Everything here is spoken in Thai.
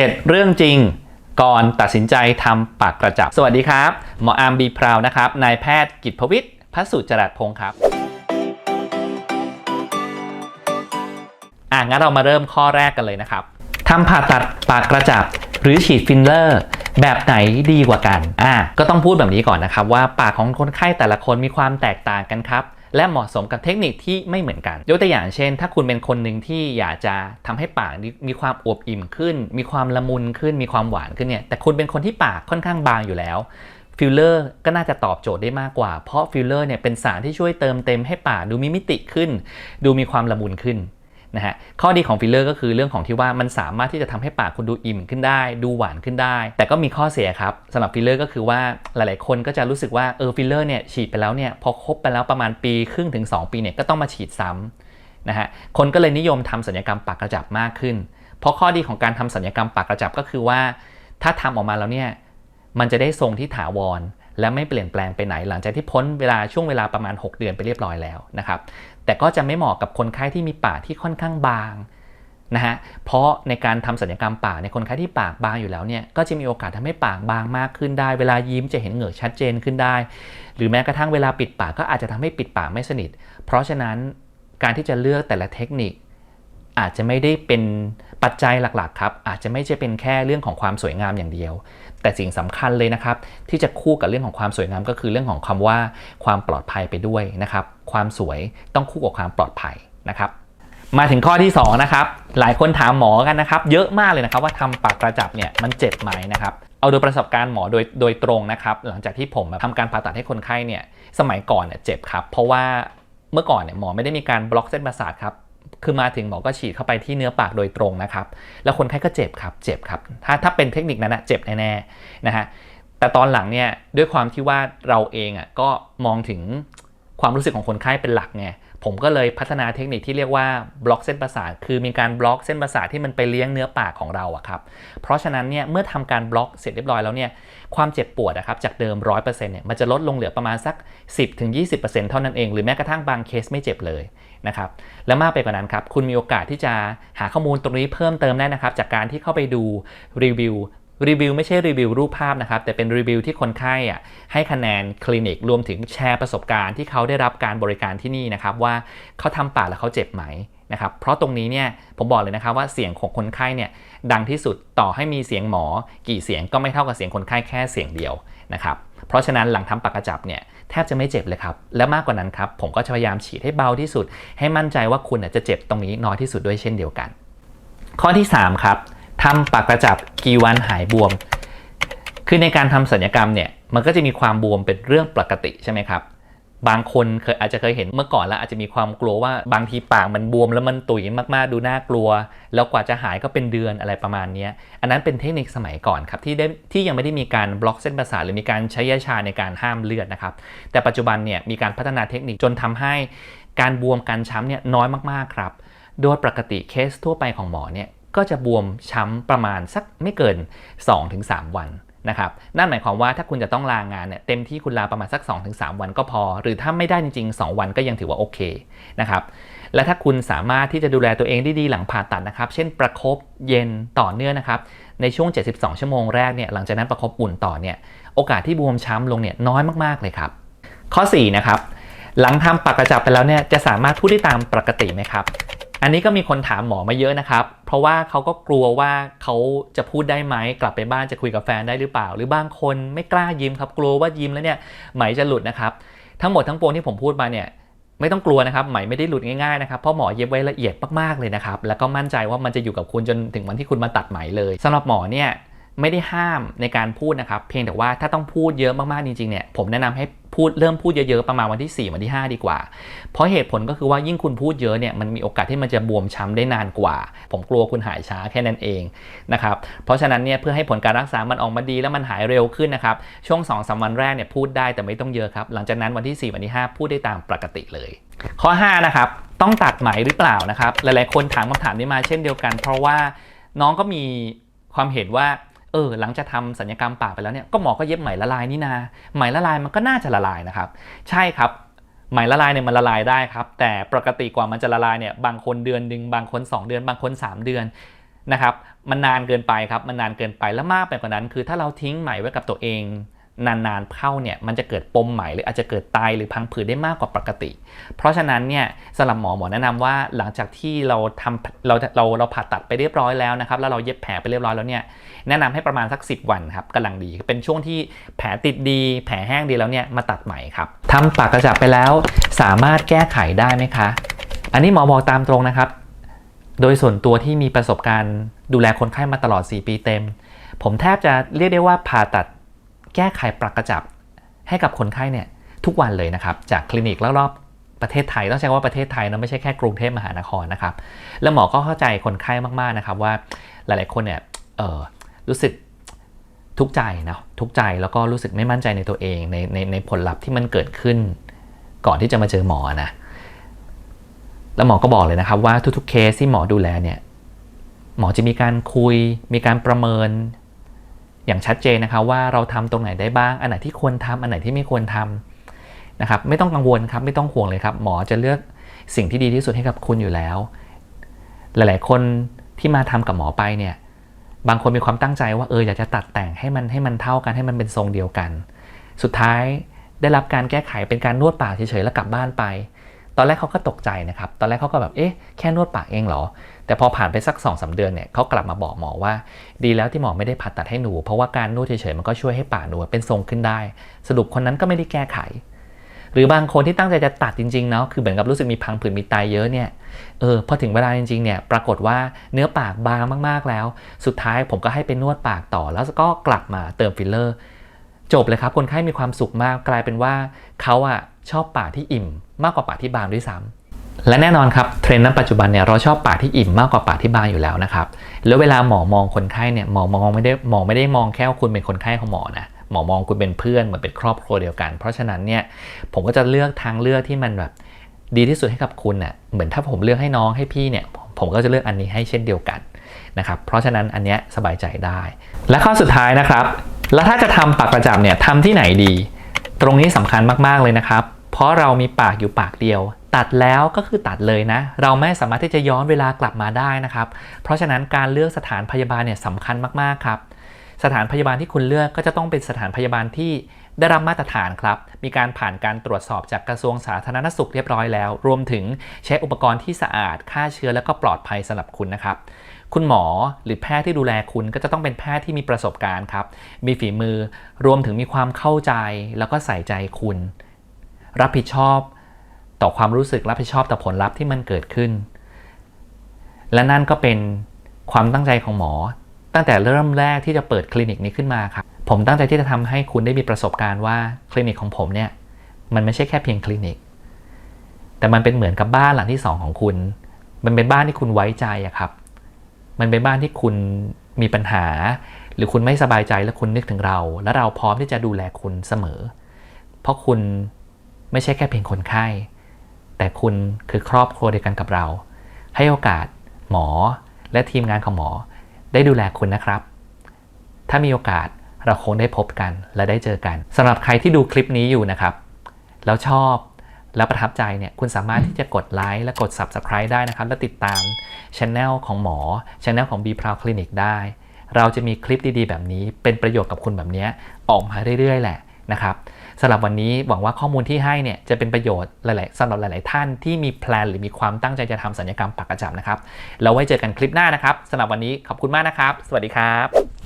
7 เรื่องจริง ก่อนตัดสินใจทำปากกระจับ สวัสดีครับ หมออาร์มบีพราวนะครับ นายแพทย์กิตภวิทย์พัสุจรัสพงศ์ครับ อะงั้นเรามาเริ่มข้อแรกกันเลยนะครับทำผ่าตัดปากกระจับ หรือฉีดฟิลเลอร์แบบไหนดีกว่ากัน อะก็ต้องพูดแบบนี้ก่อนนะครับว่าปากของคนไข้แต่ละคนมีความแตกต่างกันครับ และเหมาะสมกับเทคนิคที่ไม่เหมือนกัน ยกตัวอย่างเช่น ถ้าคุณเป็นคนหนึ่งที่อยากจะทำให้ปากมีความอวบอิ่มขึ้น มีความละมุนขึ้น มีความหวานขึ้นเนี่ยแต่คุณเป็นคนที่ปากค่อนข้างบางอยู่แล้วฟิลเลอร์ก็น่าจะตอบโจทย์ได้มากกว่า เพราะฟิลเลอร์เนี่ยเป็นสารที่ช่วยเติมเต็มให้ปากดูมีมิติขึ้น ดูมีความละมุนขึ้น นะฮะข้อดีของฟิลเลอร์ก็คือเรื่องของที่ว่ามันสามารถที่จะทำให้ปากคุณดูอิ่มขึ้นได้ ดูหวานขึ้นได้ แต่ก็มีข้อเสียครับสำหรับฟิลเลอร์ก็คือว่าหลาย ๆ คนก็จะรู้สึกว่าเออฟิลเลอร์เนี่ยฉีดไปแล้วเนี่ยพอครบไปแล้วประมาณปีครึ่งถึง 2 ปีเนี่ยก็ต้องมาฉีดซ้ำนะฮะคนก็เลยนิยมทำสัญญกรรมปากกระจับมากขึ้น เพราะข้อดีของการทำสัญญกรรมปากกระจับก็คือว่า ถ้าทำออกมาแล้วเนี่ยมันจะได้ทรงที่ถาวรและไม่เปลี่ยนแปลงไปไหนหลังจากที่พ้นเวลาช่วงเวลาประมาณ 6 เดือนไปเรียบร้อยแล้วนะครับ แต่ก็จะไม่เหมาะกับคนไข้ที่มีปากที่ค่อนข้างบางนะฮะเพราะในการทำสัญญกรรมปากในคนไข้ที่ปากบางอยู่แล้วเนี่ยก็จะมีโอกาสทำให้ปากบางมากขึ้นได้ เวลายิ้มจะเห็นเหงือกชัดเจนขึ้นได้ หรือแม้กระทั่งเวลาปิดปากก็อาจจะทำให้ปิดปากไม่สนิท เพราะฉะนั้นการที่จะเลือกแต่ละเทคนิค อาจจะไม่ได้เป็นปัจจัยหลักๆครับอาจจะไม่ใช่เป็นแค่เรื่องของความสวยงามอย่างเดียว แต่สิ่งสำคัญเลยนะครับ ที่จะคู่กับเรื่องของความสวยงามก็คือเรื่องของคำว่าความปลอดภัยไปด้วยนะครับ ความสวยต้องคู่กับความปลอดภัยนะครับมาถึงข้อที่ 2 นะครับ หลายคนถามหมอกันนะครับ เยอะมากเลยนะครับว่าทำปากกระจับเนี่ยมันเจ็บไหมนะครับ เอาโดยประสบการณ์หมอโดยโดยตรงนะครับ หลังจากที่ผมทำการผ่าตัดให้คนไข้เนี่ย สมัยก่อนเนี่ยเจ็บครับ เพราะว่าเมื่อก่อนเนี่ยหมอไม่ได้มีการบล็อกเส้นประสาทครับ คือมาถึงหมอก็ฉีดเข้าไปที่เนื้อปากโดยตรงนะครับ แล้วคนไข้ก็เจ็บครับ เจ็บครับ ถ้าถ้าเป็นเทคนิคนั้นนะเจ็บแน่ๆนะฮะ แต่ตอนหลังเนี่ยด้วยความที่ว่าเราเองอะก็มองถึงความรู้สึกของคนไข้เป็นหลักไง ผมก็เลยพัฒนาเทคนิคที่เรียกว่าบล็อกเส้นประสาท คือมีการบล็อกเส้นประสาทที่มันไปเลี้ยงเนื้อปากของเราอะครับ เพราะฉะนั้นเนี่ยเมื่อทำการบล็อกเสร็จเรียบร้อยแล้วเนี่ยความเจ็บปวดนะครับจากเดิม 100%เนี่ยมันจะลดลงเหลือประมาณสัก 10-20%เท่านั้นเอง หรือแม้กระทั่งบางเคสไม่เจ็บเลยนะครับ และมากไปกว่านั้นครับ คุณมีโอกาสที่จะหาข้อมูลตรงนี้เพิ่มเติมได้นะครับ จากการที่เข้าไปดูรีวิว รีวิวไม่ใช่รีวิวรูปภาพนะครับ แต่เป็นรีวิวที่คนไข้อะให้คะแนนคลินิกรวมถึงแชร์ประสบการณ์ที่เขาได้รับการบริการที่นี่นะครับ ว่าเขาทำปากแล้วเขาเจ็บไหมนะครับเพราะตรงนี้เนี่ยผมบอกเลยนะครับว่าเสียงของคนไข้เนี่ยดังที่สุดต่อให้มีเสียงหมอ กี่เสียงก็ไม่เท่ากับเสียงคนไข้แค่เสียงเดียวนะครับเพราะฉะนั้นหลังทำปากกระจับเนี่ยแทบจะไม่เจ็บเลยครับ และมากกว่านั้นครับผมก็จะพยายามฉีดให้เบาที่สุด ให้มั่นใจว่าคุณจะเจ็บตรงนี้น้อยที่สุดด้วยเช่นเดียวกัน ข้อที่3ครับ ทำปากกระจับกี่วันหายบวม คือในการทำสัญญกรรมเนี่ยมันก็จะมีความบวมเป็นเรื่องปกติใช่ไหมครับ บางคนเคยอาจจะเคยเห็นเมื่อก่อนแล้วอาจจะมีความกลัวว่าบางทีปากมันบวมแล้วมันตุยมากๆดูน่ากลัว แล้วกว่าจะหายก็เป็นเดือนอะไรประมาณนี้อันนั้นเป็นเทคนิคสมัยก่อนครับที่ได้ที่ยังไม่ได้มีการบล็อกเส้นประสาทหรือมีการใช้ยาชาในการห้ามเลือดนะครับ แต่ปัจจุบันเนี่ยมีการพัฒนาเทคนิคจนทำให้การบวมการช้ำเนี่ยน้อยมากๆครับ โดยปกติเคสทั่วไปของหมอเนี่ย ก็จะบวมช้ำประมาณสักไม่เกิน 2-3 วันนะครับนั่นหมายความว่าถ้าคุณจะต้องลางานเนี่ยเต็มที่คุณลาประมาณสัก 2-3 วันก็พอ หรือถ้าไม่ได้จริง ๆ 2 วันก็ยังถือว่าโอเคนะครับและถ้าคุณสามารถที่จะดูแลตัวเองได้ดีหลังผ่าตัดนะครับ เช่นประครบเย็นต่อเนื่องนะครับในช่วง 72 ชั่วโมงแรกเนี่ยหลังจากนั้นประครบอุ่นต่อเนี่ยโอกาสที่บวมช้ำลงเนี่ยน้อยมากๆเลยครับ ข้อ 4 นะครับหลังทำปากกระจับไปแล้วเนี่ยจะสามารถพูดได้ตามปกติไหมครับ อันนี้ก็มีคนถามหมอมาเยอะนะครับ เพราะว่าเขาก็กลัวว่าเขาจะพูดได้ไหมกลับไปบ้านจะคุยกับแฟนได้หรือเปล่า หรือบางคนไม่กล้ายิ้มครับ กลัวว่ายิ้มแล้วเนี่ยไหมจะหลุดนะครับ ทั้งหมดทั้งปวงที่ผมพูดมาเนี่ยไม่ต้องกลัวนะครับไหมไม่ได้หลุดง่ายๆนะครับเพราะหมอเย็บไว้ละเอียดมากๆเลยนะครับแล้วก็มั่นใจว่ามันจะอยู่กับคุณจนถึงวันที่คุณมาตัดไหมเลยสำหรับหมอเนี่ย ไม่ได้ห้ามในการพูดนะครับ เพียงแต่ว่าถ้าต้องพูดเยอะมากๆจริงๆเนี่ยผมแนะนำให้พูดเริ่มพูดเยอะๆประมาณวันที่ 4 วันที่ 5 ดีกว่า เพราะเหตุผลก็คือว่ายิ่งคุณพูดเยอะเนี่ยมันมีโอกาสที่มันจะบวมช้ำได้นานกว่า ผมกลัวคุณหายช้าแค่นั้นเองนะครับเพราะฉะนั้นเนี่ยเพื่อให้ผลการรักษามันออกมาดีแล้วมันหายเร็วขึ้นนะครับช่วง2อสวันแรกเนี่ยพูดได้แต่ไม่ต้องเยอะครับหลังจากนั้นวันที่ 4 วันที่ 5 พูดได้ตามปกติเลย ข้อ5นะครับต้องตัดไหมหรือเปล่านะครับหลายๆคนถามคำถามนี้มาเช่นเดียวกัน เพราะว่าน้องก็มีความเห็นว่า เออหลังจากทาสัญญกรรมปากไปแล้วเนี่ยก็หมอก็เย็บไหมละลายนี่นาไหมละลายมันก็น่าจะละลายนะครับ ใช่ครับไหมละลายเนี่ยมันละลายได้ครับ แต่ปกติกว่ามันจะละลายเนี่ยบางคนเดือนหนึ่งบางคน 2 เดือน บางคน 3 เดือนนะครับ มันนานเกินไปครับ มันนานเกินไปแล้วมากไปกว่านั้น คือถ้าเราทิ้งไหมไว้กับตัวเอง นานๆเข้าเนี่ยมันจะเกิดปมไหม่หรืออาจจะเกิดตายหรือพังผืดได้มากกว่าปกติ เพราะฉะนั้นเนี่ยสำหรับหมอหมอแนะนำว่าหลังจากที่เราทำเราเราเราผ่าตัดไปเรียบร้อยแล้วนะครับแล้วเราเย็บแผลไปเรียบร้อยแล้วเนี่ยแนะนำให้ประมาณสัก 10 วันครับกำลังดีเป็นช่วงที่แผลติดดีแผลแห้งดีแล้วเนี่ยมาตัดใหม่ครับทำปากกระจับไปแล้ว สามารถแก้ไขได้ไหมคะ อันนี้หมอบอกตามตรงนะครับ โดยส่วนตัวที่มีประสบการณ์ ดูแลคนไข้มาตลอด 4 ปีเต็ม ผมแทบจะเรียกได้ว่าผ่าตัด แก้ไขปากกระจับให้กับคนไข้เนี่ยทุกวันเลยนะครับ จากคลินิกรอบๆประเทศไทยต้องใช้ว่าประเทศไทยนะไม่ใช่แค่กรุงเทพมหานครนะครับ แล้วหมอก็เข้าใจคนไข้มากๆนะครับว่าหลายๆคนเนี่ยเออรู้สึกทุกข์ใจนะทุกข์ใจแล้วก็รู้สึกไม่มั่นใจในตัวเองในในในผลลัพธ์ที่มันเกิดขึ้น ก่อนที่จะมาเจอหมอนะแล้วหมอก็บอกเลยนะครับว่าทุกๆเคสที่หมอดูแลเนี่ยหมอจะมีการคุย มีการประเมิน อย่างชัดเจนนะคะว่าเราทำตรงไหนได้บ้าง อันไหนที่ควรทำอันไหนที่ไม่ควรทำนะครับไม่ต้องกังวลครับไม่ต้องห่วงเลยครับ หมอจะเลือกสิ่งที่ดีที่สุดให้กับคุณอยู่แล้ว หลาย ๆ คนที่มาทำกับหมอไปเนี่ยบางคนมีความตั้งใจว่าเอออยากจะตัดแต่งให้มันให้มันเท่ากันให้มันเป็นทรงเดียวกัน สุดท้ายได้รับการแก้ไขเป็นการนวดปากเฉยๆแล้วกลับบ้านไป อนแรกเขาก็ตกใจนะครับ ตอนแรกเขาก็แบบเอ๊ะแค่นวดปากเองเหรอ แต่พอผ่านไปสัก2อสเดือนเนี่ยเขากลับมาบอกหมอว่า ดีแล้วที่หมอไม่ได้ผ่าตัดให้หนู เพราะว่าการนวดเฉยๆมันก็ช่วยให้ปากหนูเป็นทรงขึ้นได้ สรุปคนนั้นก็ไม่ได้แก้ไข หรือบางคนที่ตั้งใจจะตัดจริงๆเนาะคือเหมือนกับรู้สึกมีพังผืดมีตายเยอะเนี่ยเออพอถึงเวลาจริงๆเนี่ยปรากฏว่าเนื้อปากบางมากๆแล้ว สุดท้ายผมก็ให้ไปนวดปากต่อแล้วก็กลับมาเติมฟิลเลอร์ จบเลยครับคนไข้มีความสุขมากกลายเป็นว่าเขาอะชอบป่าที่อิ่ม มากกว่าป่าที่บางด้วยซ้ำและแน่นอนครับเทรนด์ณปัจจุบันเนี่ยเราชอบป่าที่อิ่มมากกว่าป่าที่บางอยู่แล้วนะครับแล้วเวลาหมอมองคนไข้เนี่ยหมอมองไม่ได้หมอไม่ได้มองแค่ว่าคุณเป็นคนไข้ของหมอนะหมอมองคุณเป็นเพื่อนเหมือนเป็นครอบครัวเดียวกัน เพราะฉะนั้นเนี่ยผมก็จะเลือกทางเลือกที่มันแบบดีที่สุดให้กับคุณน่ะเหมือนถ้าผมเลือกให้น้องให้พี่เนี่ยผมก็จะเลือกอันนี้ให้เช่นเดียวกันนะครับเพราะฉะนั้นอันเนี้ยสบายใจได้ และข้อสุดท้ายนะครับ แล้วถ้าจะทำปากกระจับเนี่ยทำที่ไหนดี ตรงนี้สำคัญมากๆเลยนะครับ เพราะเรามีปากอยู่ปากเดียว ตัดแล้วก็คือตัดเลยนะ เราไม่สามารถที่จะย้อนเวลากลับมาได้นะครับ เพราะฉะนั้นการเลือกสถานพยาบาลเนี่ยสำคัญมากๆครับ สถานพยาบาลที่คุณเลือกก็จะต้องเป็นสถานพยาบาลที่ ได้รับมาตรฐานครับ มีการผ่านการตรวจสอบจากกระทรวงสาธารณสุขเรียบร้อยแล้ว รวมถึงใช้อุปกรณ์ที่สะอาดฆ่าเชื้อและก็ปลอดภัยสำหรับคุณนะครับคุณหมอหรือแพทย์ที่ดูแลคุณก็จะต้องเป็นแพทย์ที่มีประสบการณ์ครับ มีฝีมือรวมถึงมีความเข้าใจแล้วก็ใส่ใจคุณ รับผิดชอบต่อความรู้สึกรับผิดชอบต่อผลลัพธ์ที่มันเกิดขึ้น และนั่นก็เป็นความตั้งใจของหมอ ตั้งแต่เริ่มแรกที่จะเปิดคลินิกนี้ขึ้นมาครับ ผมตั้งใจที่จะทำให้คุณได้มีประสบการณ์ว่าคลินิกของผมเนี่ยมันไม่ใช่แค่เพียงคลินิก แต่มันเป็นเหมือนกับบ้านหลังที่สองของคุณ มันเป็นบ้านที่คุณไว้ใจอะครับ มันเป็นบ้านที่คุณมีปัญหา หรือคุณไม่สบายใจแล้วคุณนึกถึงเรา และเราพร้อมที่จะดูแลคุณเสมอ เพราะคุณไม่ใช่แค่เพียงคนไข้ แต่คุณคือครอบครัวเดียวกันกับเรา ให้โอกาสหมอและทีมงานของหมอได้ดูแลคุณนะครับ ถ้ามีโอกาส เราคงได้พบกันและได้เจอกันสำหรับใครที่ดูคลิปนี้อยู่นะครับ แล้วชอบแล้วประทับใจเนี่ยคุณสามารถที่จะกดไลค์และกด Subscribe ได้นะครับ และติดตามช anel ของหมอช anel ของ B p r o u d Clinic ได้ เราจะมีคลิปดีๆ แบบนี้ เป็นประโยชน์กับคุณแบบนี้ออกมาเรื่อยๆ แหละนะครับสำหรับวันนี้หวังว่าข้อมูลที่ให้เนี่ยจะเป็นประโยชน์หลายๆสำหรับหลาย ๆ ท่านที่มีแพลนหรือมีความตั้งใจจะทำสัญญกรรมปากกระจับนะครับแล้วไว้เจอกันคลิปหน้านะครับสำหรับวันนี้ขอบคุณมากนะครับ สวัสดีครับ